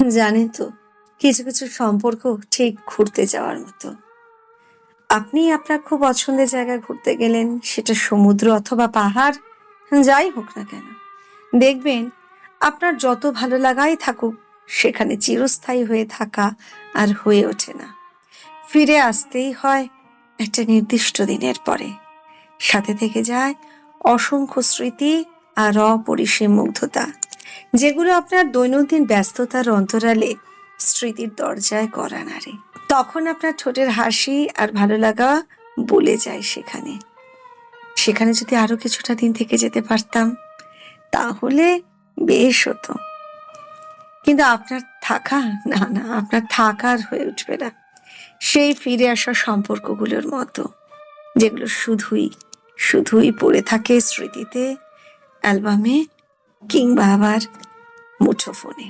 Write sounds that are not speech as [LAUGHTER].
[LAUGHS] জানেন তো, কিছু কিছু সম্পর্ক ঠিক ঘুরতে যাওয়ার মতো। আপনি আপনার খুব পছন্দের জায়গায় ঘুরতে গেলেন, সেটা সমুদ্র অথবা পাহাড়, যাই হোক না কেন। দেখবেন, আপনার যত ভালো লাগাই থাকুক, সেখানে চিরস্থায়ী হয়ে থাকা আর হয়ে ওঠে না। ফিরে আসতেই হয় একটা নির্দিষ্ট দিনের পরে। সাথে থেকে যায় অসংখ্য স্মৃতি আর অপরিসীম মুগ্ধতা। যেগুলো আপনার দৈনন্দিন ব্যস্ততার অন্তরালে স্মৃতির দরজায় করা নাড়ে। তখন আপনার ঠোঁটের হাসি আর ভালো লাগা বলে যায় সেখানে। সেখানে যদি আরও কিছুটা দিন থেকে যেতে পারতাম, তাহলে বেশ হতো। কিন্তু আপনার থাকা, না না, আপনার থাকার হয়ে উঠবে না। সেই ফিরে আসা সম্পর্কগুলোর মতো, যেগুলো শুধুই শুধুই পড়ে থাকে স্মৃতিতে, অ্যালবামে কিংবা আবার মুঠোফোনে